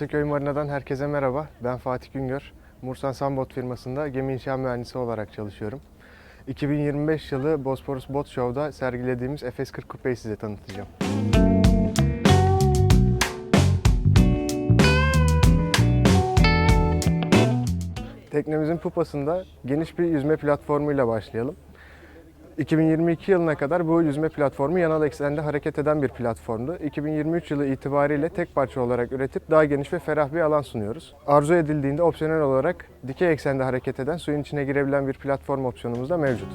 Ataköy Marina'dan herkese merhaba. Ben Fatih Güngör. Mursan Sambot firmasında gemi inşa mühendisi olarak çalışıyorum. 2025 yılı Bosporus Bot Show'da sergilediğimiz Efes 40 Kupe'yi size tanıtacağım. Teknemizin pupasında geniş bir yüzme platformuyla başlayalım. 2022 yılına kadar bu yüzme platformu yanal eksende hareket eden bir platformdu. 2023 yılı itibariyle tek parça olarak üretip daha geniş ve ferah bir alan sunuyoruz. Arzu edildiğinde opsiyonel olarak dikey eksende hareket eden suyun içine girebilen bir platform opsiyonumuz da mevcut.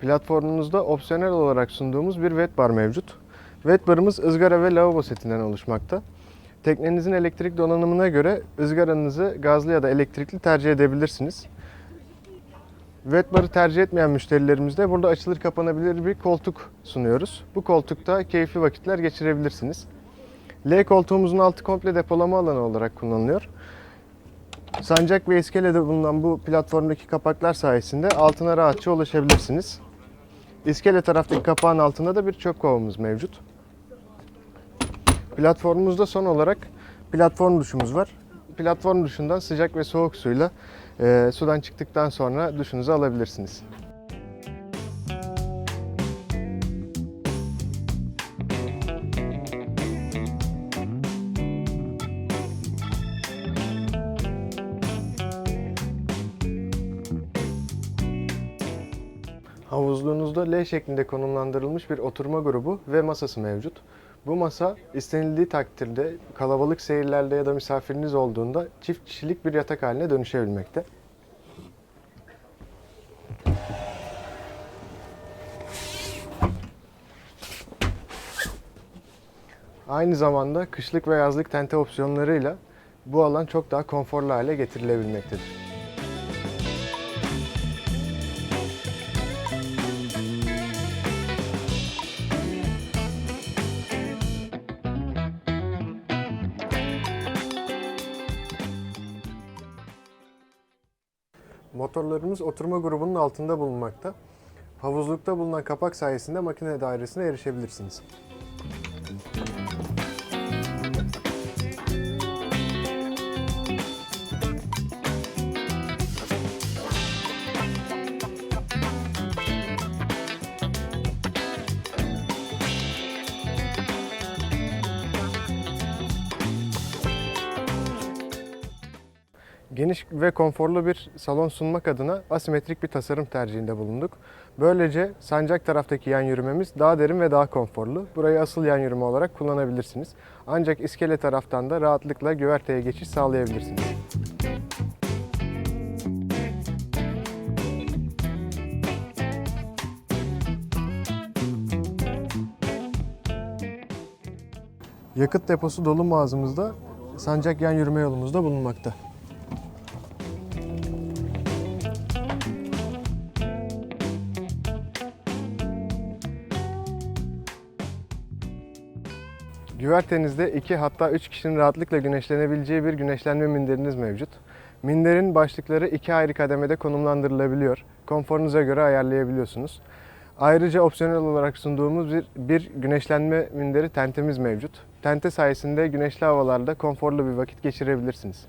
Platformumuzda opsiyonel olarak sunduğumuz bir wet bar mevcut. Wet barımız ızgara ve lavabo setinden oluşmakta. Teknenizin elektrik donanımına göre ızgaranızı gazlı ya da elektrikli tercih edebilirsiniz. Wet barı tercih etmeyen müşterilerimizde burada açılır kapanabilir bir koltuk sunuyoruz. Bu koltukta keyifli vakitler geçirebilirsiniz. L koltuğumuzun altı komple depolama alanı olarak kullanılıyor. Sancak ve iskelede bulunan bu platformdaki kapaklar sayesinde altına rahatça ulaşabilirsiniz. İskele taraftaki kapağın altında da bir çöp kovamız mevcut. Platformumuzda son olarak platform duşumuz var. Platform duşundan sıcak ve soğuk suyla e, sudan çıktıktan sonra duşunuzu alabilirsiniz. Havuzluğunuzda L şeklinde konumlandırılmış bir oturma grubu ve masası mevcut. Bu masa istenildiği takdirde kalabalık seyirlerde ya da misafiriniz olduğunda çift kişilik bir yatak haline dönüşebilmekte. Aynı zamanda kışlık ve yazlık tente opsiyonlarıyla bu alan çok daha konforlu hale getirilebilmektedir. Motorlarımız oturma grubunun altında bulunmakta. Havuzlukta bulunan kapak sayesinde makine dairesine erişebilirsiniz. Geniş ve konforlu bir salon sunmak adına asimetrik bir tasarım tercihinde bulunduk. Böylece sancak taraftaki yan yürümemiz daha derin ve daha konforlu. Burayı asıl yan yürüme olarak kullanabilirsiniz. Ancak iskele taraftan da rahatlıkla güverteye geçiş sağlayabilirsiniz. Yakıt deposu dolu mağazamızda sancak yan yürüme yolumuzda bulunmakta. Güvertenizde iki hatta üç kişinin rahatlıkla güneşlenebileceği bir güneşlenme minderiniz mevcut. Minderin başlıkları iki ayrı kademede konumlandırılabiliyor. Konforunuza göre ayarlayabiliyorsunuz. Ayrıca opsiyonel olarak sunduğumuz bir, bir güneşlenme minderi tentemiz mevcut. Tente sayesinde güneşli havalarda konforlu bir vakit geçirebilirsiniz.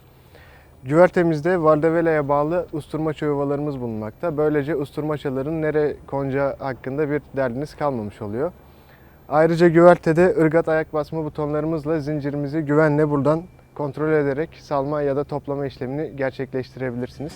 Güvertemizde Valdevela'ya bağlı usturmaça yuvalarımız bulunmakta. Böylece usturmaçaların nere konca hakkında bir derdiniz kalmamış oluyor. Ayrıca güvertede ırgat ayak basma butonlarımızla zincirimizi güvenle buradan kontrol ederek salma ya da toplama işlemini gerçekleştirebilirsiniz.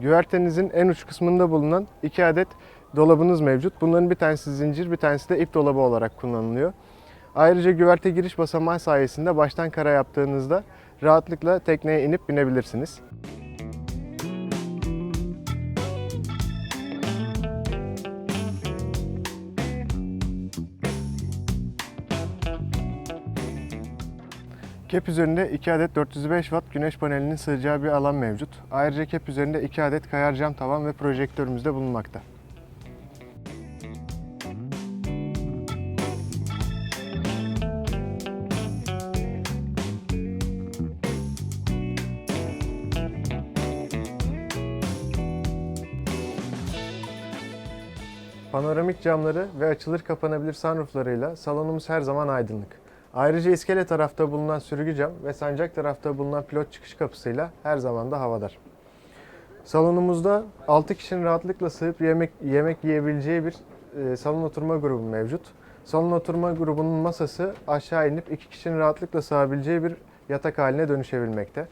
Güvertenizin en uç kısmında bulunan iki adet dolabınız mevcut. Bunların bir tanesi zincir, bir tanesi de ip dolabı olarak kullanılıyor. Ayrıca güverte giriş basamağı sayesinde baştan kara yaptığınızda rahatlıkla tekneye inip binebilirsiniz. Kep üzerinde 2 adet 405 watt güneş panelinin sığacağı bir alan mevcut. Ayrıca kep üzerinde 2 adet kayar cam tavan ve projektörümüz de bulunmakta. Panoramik camları ve açılır kapanabilir sunrooflarıyla salonumuz her zaman aydınlık. Ayrıca iskele tarafta bulunan sürgü cam ve sancak tarafta bulunan pilot çıkış kapısıyla her zaman da havadar. Salonumuzda 6 kişinin rahatlıkla sığıp yemek yemek yiyebileceği bir e, salon oturma grubu mevcut. Salon oturma grubunun masası aşağı inip 2 kişinin rahatlıkla sığabileceği bir yatak haline dönüşebilmekte.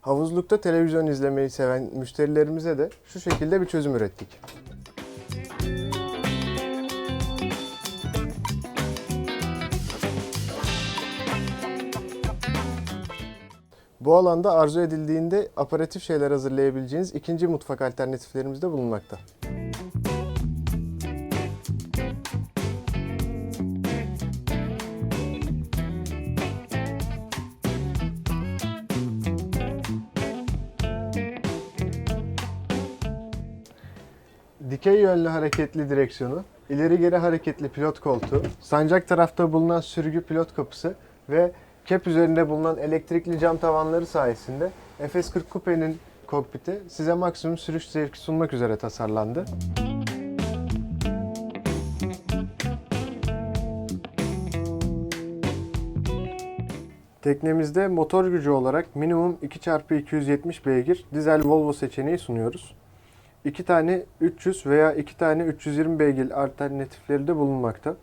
Havuzlukta televizyon izlemeyi seven müşterilerimize de şu şekilde bir çözüm ürettik. Bu alanda arzu edildiğinde aparatif şeyler hazırlayabileceğiniz ikinci mutfak alternatiflerimiz de bulunmakta. Dikey yönlü hareketli direksiyonu, ileri geri hareketli pilot koltuğu, sancak tarafta bulunan sürgü pilot kapısı ve kep üzerinde bulunan elektrikli cam tavanları sayesinde FS40 Coupe'nin kokpiti size maksimum sürüş zevki sunmak üzere tasarlandı. Teknemizde motor gücü olarak minimum 2x270 beygir dizel Volvo seçeneği sunuyoruz. 2 tane 300 veya 2 tane 320 beygir alternatifleri de bulunmakta.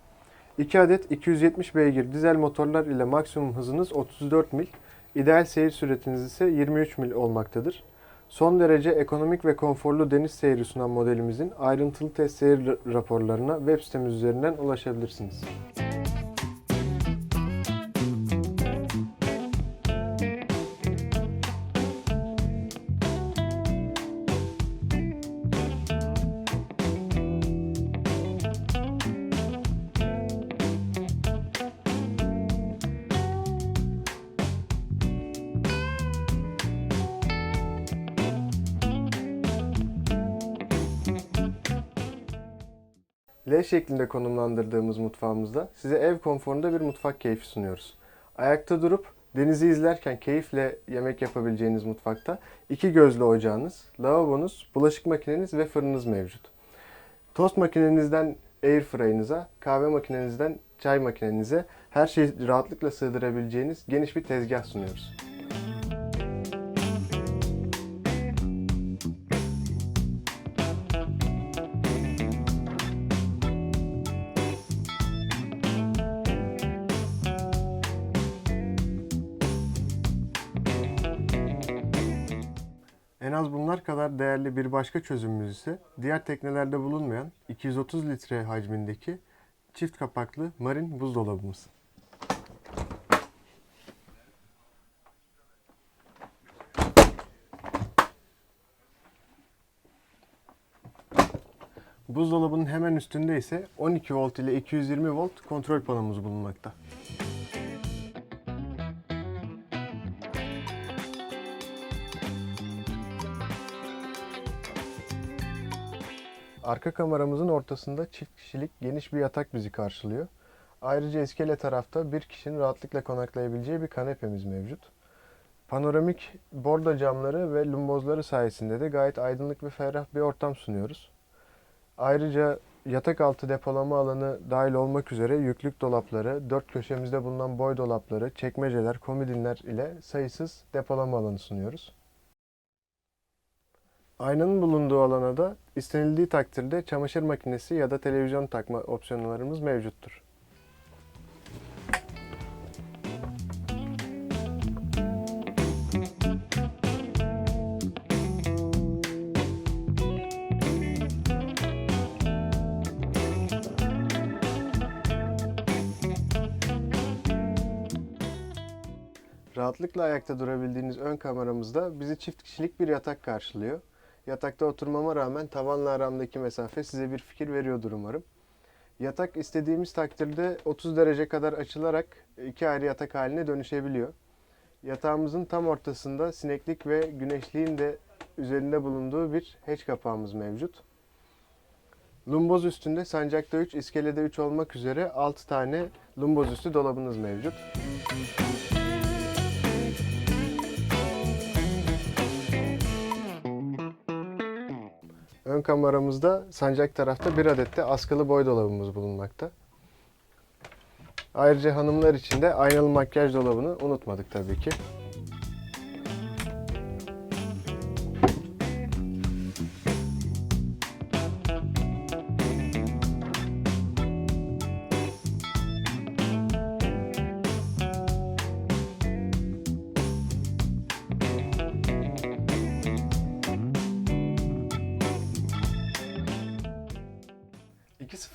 2 adet 270 beygir dizel motorlar ile maksimum hızınız 34 mil, ideal seyir süretiniz ise 23 mil olmaktadır. Son derece ekonomik ve konforlu deniz seyri sunan modelimizin ayrıntılı test seyir ra- raporlarına web sitemiz üzerinden ulaşabilirsiniz. L şeklinde konumlandırdığımız mutfağımızda size ev konforunda bir mutfak keyfi sunuyoruz. Ayakta durup denizi izlerken keyifle yemek yapabileceğiniz mutfakta iki gözlü ocağınız, lavabonuz, bulaşık makineniz ve fırınınız mevcut. Tost makinenizden air fryer'ınıza, kahve makinenizden çay makinenize her şeyi rahatlıkla sığdırabileceğiniz geniş bir tezgah sunuyoruz. En az bunlar kadar değerli bir başka çözümümüz ise diğer teknelerde bulunmayan 230 litre hacmindeki çift kapaklı marin buzdolabımız. Buzdolabının hemen üstünde ise 12 volt ile 220 volt kontrol panomuz bulunmakta. Arka kameramızın ortasında çift kişilik geniş bir yatak bizi karşılıyor. Ayrıca iskele tarafta bir kişinin rahatlıkla konaklayabileceği bir kanepemiz mevcut. Panoramik bordo camları ve lumbozları sayesinde de gayet aydınlık ve ferah bir ortam sunuyoruz. Ayrıca yatak altı depolama alanı dahil olmak üzere yüklük dolapları, dört köşemizde bulunan boy dolapları, çekmeceler, komodinler ile sayısız depolama alanı sunuyoruz. Aynanın bulunduğu alana da istenildiği takdirde çamaşır makinesi ya da televizyon takma opsiyonlarımız mevcuttur. Rahatlıkla ayakta durabildiğiniz ön kameramızda bizi çift kişilik bir yatak karşılıyor. Yatakta oturmama rağmen tavanla aramdaki mesafe size bir fikir veriyordur umarım. Yatak istediğimiz takdirde 30 derece kadar açılarak iki ayrı yatak haline dönüşebiliyor. Yatağımızın tam ortasında sineklik ve güneşliğin de üzerinde bulunduğu bir hatch kapağımız mevcut. Lumboz üstünde sancakta 3, iskelede 3 olmak üzere 6 tane lumboz üstü dolabınız mevcut. Ön kameramızda sancak tarafta bir adet de askılı boy dolabımız bulunmakta. Ayrıca hanımlar için de aynalı makyaj dolabını unutmadık tabii ki.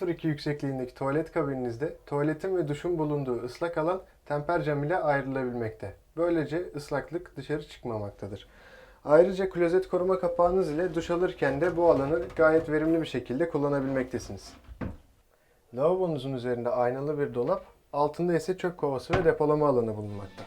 ...2.02 yüksekliğindeki tuvalet kabininizde tuvaletin ve duşun bulunduğu ıslak alan temper cam ile ayrılabilmekte. Böylece ıslaklık dışarı çıkmamaktadır. Ayrıca klozet koruma kapağınız ile duş alırken de bu alanı gayet verimli bir şekilde kullanabilmektesiniz. Lavabonuzun üzerinde aynalı bir dolap, altında ise çöp kovası ve depolama alanı bulunmakta.